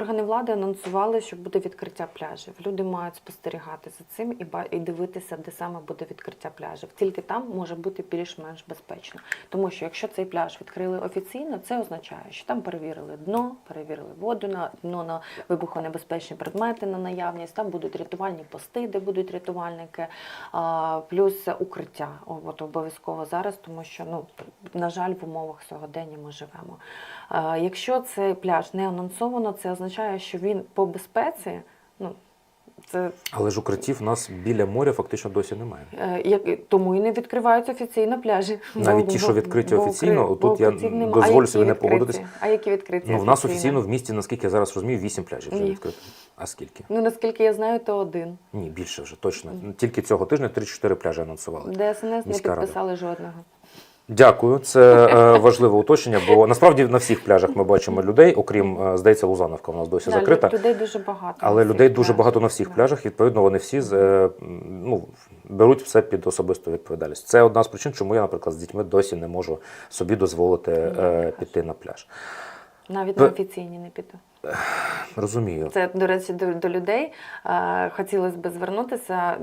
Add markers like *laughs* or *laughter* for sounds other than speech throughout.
органи влади анонсували, що буде відкриття пляжів. Люди мають спостерігати за цим і дивитися, де саме буде відкриття пляжів. Тільки там може бути більш-менш безпечно. Тому що якщо цей пляж відкрили офіційно, це означає, що там перевірили дно, перевірили воду на дно на вибухонебезпечні предмети на наявність. Там будуть рятувальні пости, де будуть рятувальники, плюс укриття. От обов'язково зараз, тому що ну на жаль, в умовах сьогодення ми живемо. Якщо цей пляж не анонсовано, це означає, що він по безпеці, ну це Але ж укриттів в нас біля моря фактично досі немає. Е, Як, тому і не відкриваються офіційно пляжі. Навіть Бо- ті, що відкриті бо офіційно, укри- отут бо я дозволю собі не погодитись. А які відкриті? Ну, в нас офіційно? в місті, наскільки я зараз розумію, вісім пляжів вже відкрито. А скільки? Ну, наскільки я знаю, то один. Ні, більше вже точно. Тільки цього тижня 3-4 пляжі анонсували. ДСНС не Міська рада. підписали жодного. Дякую, це е, *laughs* важливе уточнення, бо насправді на всіх пляжах ми бачимо людей, окрім, е, здається, Лузановка у нас досі Да, закрита. людей дуже багато. Але людей дуже пляжах. багато на всіх Да. пляжах. Відповідно, вони всі з, е, ну, беруть все під особисту відповідальність. Це одна з причин, чому я, наприклад, з дітьми досі не можу собі дозволити е, піти на пляж. Навіть на офіційні не піду. Розумію. Це, до речі, до, до людей е, хотілося б звернутися.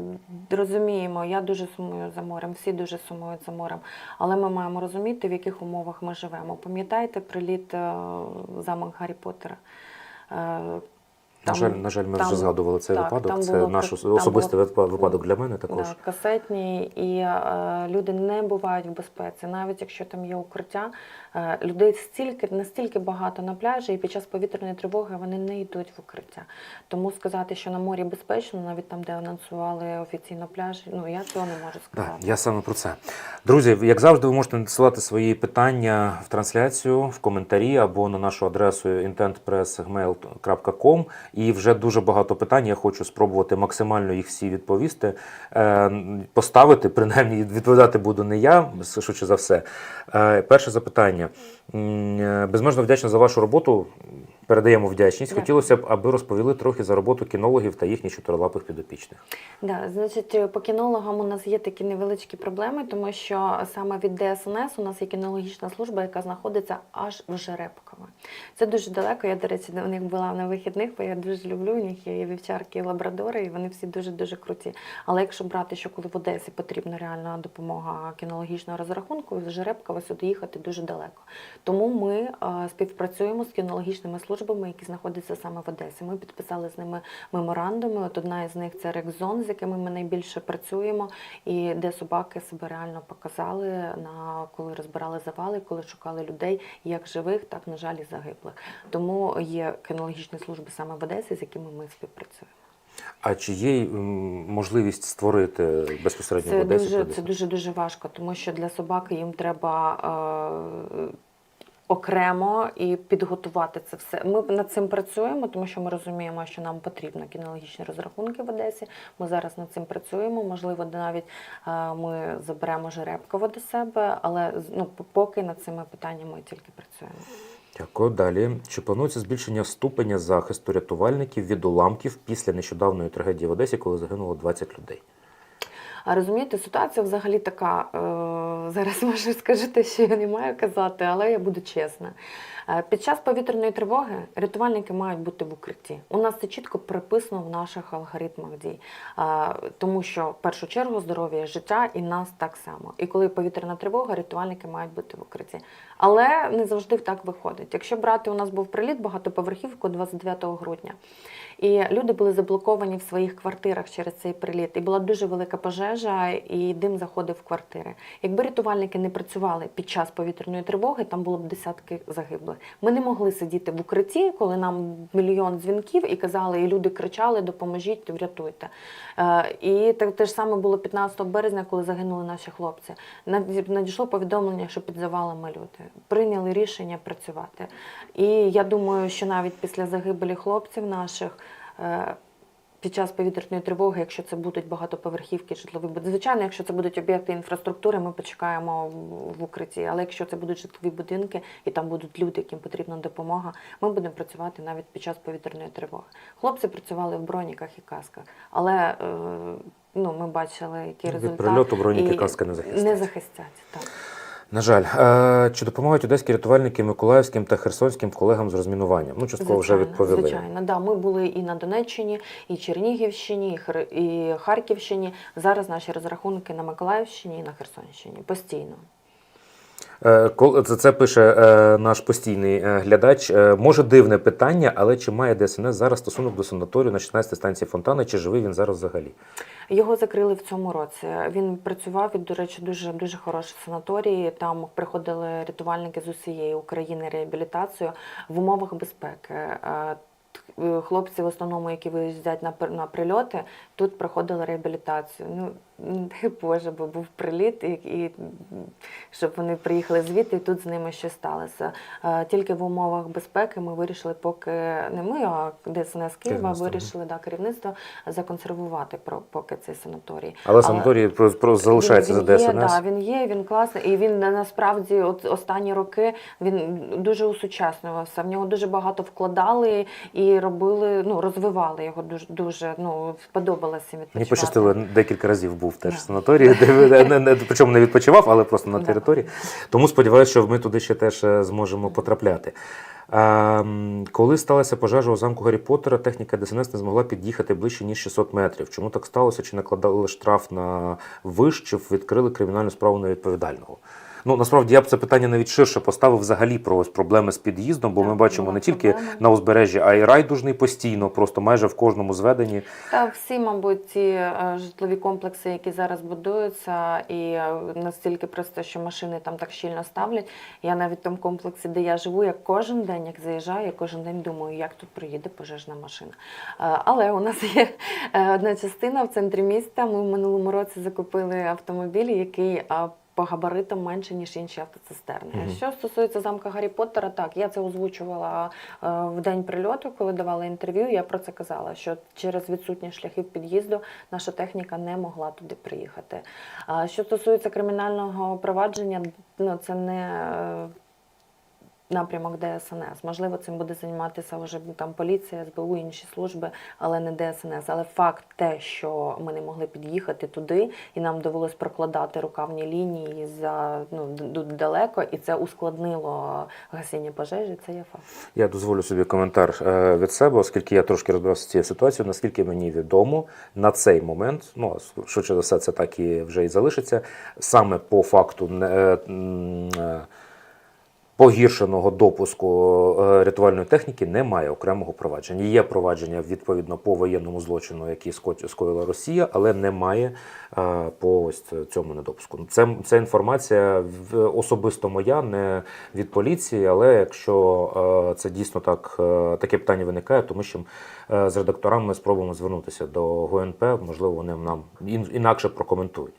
Розуміємо, я дуже сумую за морем, всі дуже сумують за морем. Але ми маємо розуміти, в яких умовах ми живемо. Пам'ятаєте приліт е, замок Гаррі Поттера? Е, На жаль, на жаль, ми там- вже згадували цей так, випадок. там Це було наш там особистий було- випадок для мене також. Да, касетні, і е, люди не бувають в безпеці, навіть якщо там є укриття. Е, людей стільки настільки багато на пляжі, і під час повітряної тривоги вони не йдуть в укриття. Тому сказати, що на морі безпечно, навіть там, де анонсували офіційно пляж, ну я цього не можу Так, сказати. я саме про це. Друзі, як завжди, ви можете надсилати свої питання в трансляцію, в коментарі або на нашу адресу intentpress.gmail.com. І вже дуже багато питань. Я хочу спробувати максимально їх всі відповісти. Е, Поставити, принаймні, *laughs* відповідати буду не я, швидше за все. Е, Перше запитання. Е, Безмежно вдячна за вашу роботу. Передаємо вдячність. Хотілося б, аби розповіли трохи за роботу кінологів та їхніх чотирилапих підопічних. Да, значить, по кінологам у нас є такі невеличкі проблеми, тому що саме від ДСНС у нас є кінологічна служба, яка знаходиться аж в Жеребково. Це дуже далеко. Я, до речі, до них була на вихідних, бо я дуже люблю. У них є вівчарки, і лабрадори, і вони всі дуже дуже круті. Але якщо брати, що коли в Одесі потрібна реальна допомога кінологічного розрахунку, з Жеребкова сюди їхати дуже далеко. Тому ми е, співпрацюємо з кінологічними службами, які знаходяться саме в Одесі. Ми підписали з ними меморандуми. От одна із них це Рекзон, з якими ми найбільше працюємо, і де собаки себе реально показали на коли розбирали завали, коли шукали людей, як живих, так на жаль, і загиблих. Тому є кінологічні служби саме в Одесі, з якими ми співпрацюємо. А чи є можливість створити безпосередньо в Це Одесі? дуже, це дуже дуже важко, тому що для собаки їм треба е, окремо і підготувати це все. Ми над цим працюємо, тому що ми розуміємо, що нам потрібно кінологічні розрахунки в Одесі. Ми зараз над цим працюємо. Можливо, навіть е, ми заберемо жеребково до себе, але ну, поки над цими питаннями тільки працюємо. Дякую. Далі. Чи планується збільшення ступеня захисту рятувальників від уламків після нещодавної трагедії в Одесі, коли загинуло 20 людей? А розумієте, ситуація взагалі така. Е, зараз *laughs* можу скажете, що я не маю казати, але я буду чесна. Е, під час повітряної тривоги рятувальники мають бути в укритті. У нас це чітко приписано в наших алгоритмах дій, Е, тому що в першу чергу здоров'я, життя і нас так само. І коли повітряна тривога, рятувальники мають бути в укритті. Але не завжди так виходить. Якщо брати, у нас був приліт багатоповерхівку 29 грудня. І люди були заблоковані в своїх квартирах через цей приліт. І була дуже велика пожежа, і дим заходив в квартири. Якби рятувальники не працювали під час повітряної тривоги, там було б десятки загиблих. Ми не могли сидіти в укритті, коли нам мільйон дзвінків і казали, і люди кричали: допоможіть, врятуйте. Е, І те, те ж саме було 15 березня, коли загинули наші хлопці. Наді- Надійшло повідомлення, що під завалами люди прийняли рішення працювати. І я думаю, що навіть після загибелі хлопців наших. Е, Під час повітряної тривоги, якщо це будуть багатоповерхівки, житлові будинки, звичайно, якщо це будуть об'єкти інфраструктури, ми почекаємо в- укритті. Але якщо це будуть житлові будинки і там будуть люди, яким потрібна допомога, ми будемо працювати навіть під час повітряної тривоги. Хлопці працювали в броніках і касках, але е, ну ми бачили, який Від результат прильоту броніки і каска не захистять. Не захистять так. На жаль, Е, чи допомагають одеські рятувальники миколаївським та херсонським колегам з розмінуванням? Ну, частково вже відповіли. Звичайно, да. Ми були і на Донеччині, і Чернігівщині, і, Хр... і Харківщині. Зараз наші розрахунки на Миколаївщині і на Херсонщині постійно. Е, Це, пише е, наш постійний е, глядач. Може дивне питання, але чи має ДСНС зараз стосунок до санаторію на 16 станції Фонтана, чи живий він зараз взагалі? Його закрили в цьому році. Він працював і, до речі, дуже дуже хороший санаторій. Там приходили рятувальники з усієї України реабілітацію в умовах безпеки. Хлопці, в основному, які виїздять на на прильоти, тут проходили реабілітацію. Ну *laughs* дай Боже, бо був приліт, і, і щоб вони приїхали звідти, і тут з ними щось сталося. Е, Тільки в умовах безпеки ми вирішили, поки не ми, а ДСНС Києва вирішили да, керівництво законсервувати про поки цей санаторій. Але санаторій про, про залишається він, за він Є, ДСНС. да, він є, він класний, і він насправді от останні роки він дуже усучаснювався. В нього дуже багато вкладали і робили, ну розвивали його дуже дуже. Ну сподобалося. Мені пощастило декілька разів був теж в санаторії, *laughs* де не, не, причому не відпочивав, але просто на території. Тому сподіваюся, що ми туди ще теж е, зможемо потрапляти. А, коли сталася пожежа у замку Гаррі Поттера, техніка ДСНС не змогла під'їхати ближче ніж 600 метрів. Чому так сталося? Чи накладали штраф на виш, чи відкрили кримінальну справу на відповідального? Ну насправді я б це питання навіть ширше поставив взагалі про ось проблеми з під'їздом, бо ми бачимо не тільки проблема. на узбережжі, а й райдужний постійно, просто майже в кожному зведенні. Та всі, мабуть, ці е, житлові комплекси, які зараз будуються, і е, настільки просто, що машини там так щільно ставлять. Я навіть в тому комплексі, де я живу, я кожен день, як заїжджаю, я кожен день думаю, як тут проїде пожежна машина. Е, Але у нас є одна частина в центрі міста. Ми в минулому році закупили автомобіль, який по габаритам менше, ніж інші автоцистерни. Мгм. Що стосується замка Гаррі Поттера, так я це озвучувала е, в день прильоту, коли давала інтерв'ю. Я про це казала, що через відсутність шляхів під'їзду наша техніка не могла туди приїхати. Що стосується кримінального провадження, ну це не е, напрямок ДСНС. Можливо, цим буде займатися вже там поліція, СБУ, інші служби, але не ДСНС. Але факт те, що ми не могли під'їхати туди, і нам довелось прокладати рукавні лінії за ну далеко, і це ускладнило гасіння пожежі. Це є факт. Я дозволю собі коментар е, від себе, оскільки я трошки розбирався з цією ситуацією. Наскільки мені відомо, на цей момент, ну швидше за все, це так і вже і залишиться. Саме по факту не, е, е, погіршеного допуску е, рятувальної техніки немає окремого провадження. Є провадження відповідно по воєнному злочину, який ско- скоїла Росія, але немає е, по ось цьому недопуску. Це, це інформація особисто моя, не від поліції, але якщо е, це дійсно так, таке питання виникає, то ми ще з редакторами спробуємо звернутися до ГУНП, можливо, вони нам ін- інакше прокоментують.